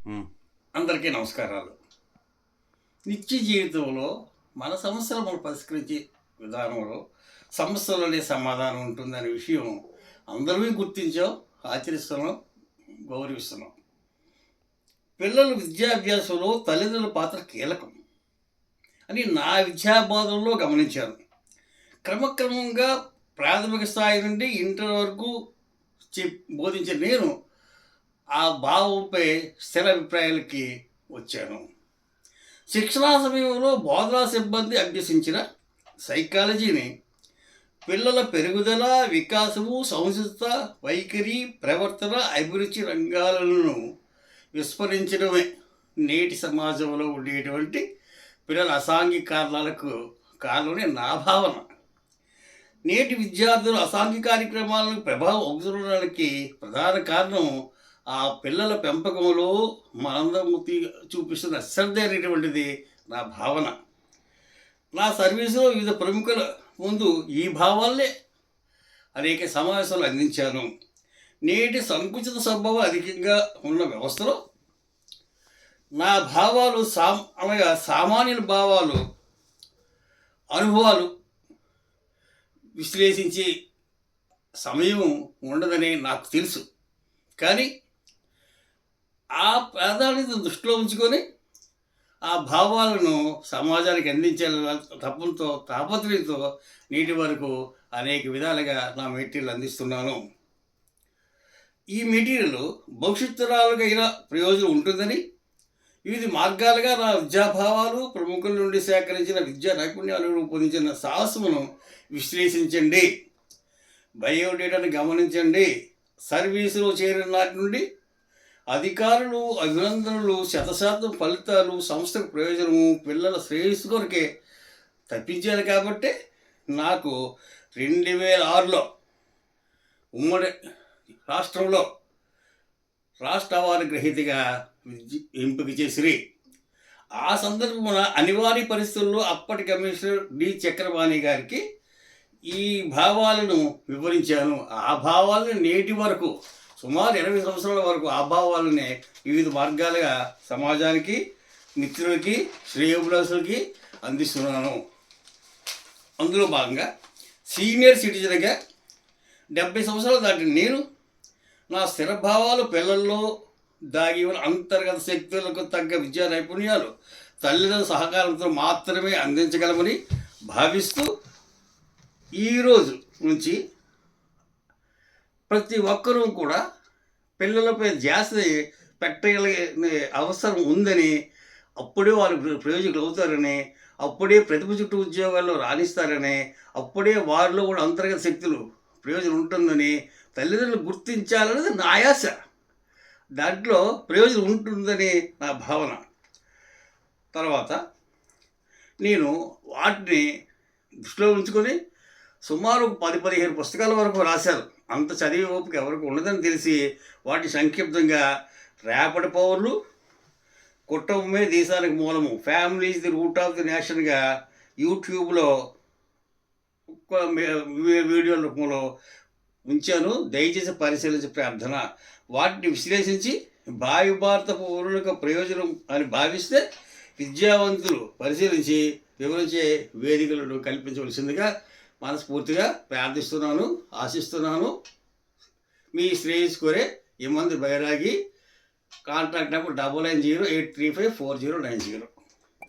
అందరికీ నమస్కారాలు. నిత్య జీవితంలో మన సమస్యలను పరిష్కరించే విధానంలో సమస్యలనే సమాధానం ఉంటుందనే విషయం అందరూ గుర్తించాం ఆచరిస్తున్నాం గౌరవిస్తున్నాం. పిల్లల విద్యాభ్యాసంలో తల్లిదండ్రుల పాత్ర కీలకం అని నా విద్యాబోధనలో గమనించాను. క్రమక్రమంగా ప్రాథమిక స్థాయి నుండి ఇంటర్ వరకు చెప్ బోధించిన నేను ఆ భావంపై స్థిర అభిప్రాయాలకి వచ్చాను. శిక్షణా సమయంలో బోధనా సిబ్బంది అభ్యసించిన సైకాలజీని పిల్లల పెరుగుదల వికాసము సంసిద్ధత వైఖరి ప్రవర్తన అభిరుచి రంగాలను విస్మరించడమే నేటి సమాజంలో ఉండేటువంటి పిల్లల అసాంఘిక కారణాలకు కారణమే నా భావన. నేటి విద్యార్థులు అసాంఘిక కార్యక్రమాలను ప్రభావం అవుతుండడానికి ప్రధాన కారణం ఆ పిల్లల పెంపకంలో మనందరము చూపిస్తున్న అశ్రద్ధ అనేటువంటిది నా భావన. నా సర్వీసులో వివిధ ప్రముఖుల ముందు ఈ భావాలే అనేక సమావేశాలు అందించాను. నేటి సంకుచిత స్వభావం అధికంగా ఉన్న వ్యవస్థలో నా భావాలు సా అనగా సామాన్యుల భావాలు అనుభవాలు విశ్లేషించే సమయం ఉండదని నాకు తెలుసు. కానీ ఆ ప్రాధాన్యత దృష్టిలో ఉంచుకొని ఆ భావాలను సమాజానికి అందించే తప్పంతో తాపత్రయంతో నేటి వరకు అనేక విధాలుగా నా మెటీరియల్ అందిస్తున్నాను. ఈ మెటీరియల్ భవిష్యత్ ఇలా ప్రయోజనం ఉంటుందని వివిధ మార్గాలుగా నా విద్యాభావాలు ప్రముఖుల నుండి సేకరించిన విద్యా నైపుణ్యాలు రూపొందించిన సాహసమును విశ్లేషించండి. బయోడేటాను గమనించండి. సర్వీసులో చేరిన నాటి నుండి అధికారులు అభినందనలు శతశాతం ఫలితాలు సంస్థకు ప్రయోజనము పిల్లల శ్రేయస్సు కొరకే తప్పించాను కాబట్టి నాకు రెండు వేల ఆరులో ఉమ్మడి రాష్ట్రంలో రాష్ట్ర అవార్డు గ్రహీతగా ఎంపిక చేసిరి. ఆ సందర్భమున అనివార్య పరిస్థితుల్లో అప్పటి కమిషనర్ డి. చక్రపాణి గారికి ఈ భావాలను వివరించాను. ఆ భావాలను నేటి వరకు సుమారు ఇరవై సంవత్సరాల వరకు ఆ భావాలనే వివిధ మార్గాలుగా సమాజానికి మిత్రులకి శ్రేయోభిలాసులకి అందిస్తున్నాను. అందులో భాగంగా సీనియర్ సిటిజన్గా డెబ్బై సంవత్సరాలు దాటిన నేను నా స్థిరభావాలు పిల్లల్లో దాగి ఉన్న అంతర్గత శక్తులకు తగ్గ విద్యా నైపుణ్యాలు తల్లిదండ్రుల సహకారంతో మాత్రమే అందించగలమని భావిస్తూ ఈరోజు నుంచి ప్రతి ఒక్కరూ కూడా పిల్లలపై ధ్యాస పెట్టగలిగే అవసరం ఉందని అప్పుడే వారు ప్రయోజకులు అవుతారని అప్పుడే ప్రతిభ చుట్టూ ఉద్యోగాల్లో రాణిస్తారని అప్పుడే వారిలో కూడా అంతర్గత శక్తులు ప్రయోజనం ఉంటుందని తల్లిదండ్రులు గుర్తించాలన్నది నా ఆయాస దాంట్లో ప్రయోజనం ఉంటుందని నా భావన. తర్వాత నేను వాటిని దృష్టిలో ఉంచుకొని సుమారు పది పదిహేను పుస్తకాల వరకు రాశారు అంత చదివే ఓపిక ఎవరికి ఉండదని తెలిసి వాటి సంక్షిప్తంగా రేపటి పౌరులు కుటుంబమే దేశానికి మూలము. Family is the root of the నేషన్గా యూట్యూబ్లో వీడియోల వీడియో రూపంలో ఉంచాను. దయచేసి పరిశీలించే ప్రార్థన. వాటిని విశ్లేషించి భావి భారత పౌరులకు ప్రయోజనం అని భావిస్తే విద్యావంతులు పరిశీలించి వివరించే వేదికలను కల్పించవలసిందిగా మనస్ఫూర్తిగా ప్రార్థిస్తున్నాను ఆశిస్తున్నాను. మీ శ్రేయస్ కోరే మంది బైరాగి. Contact number double nine zero eight three five four zero nine zero.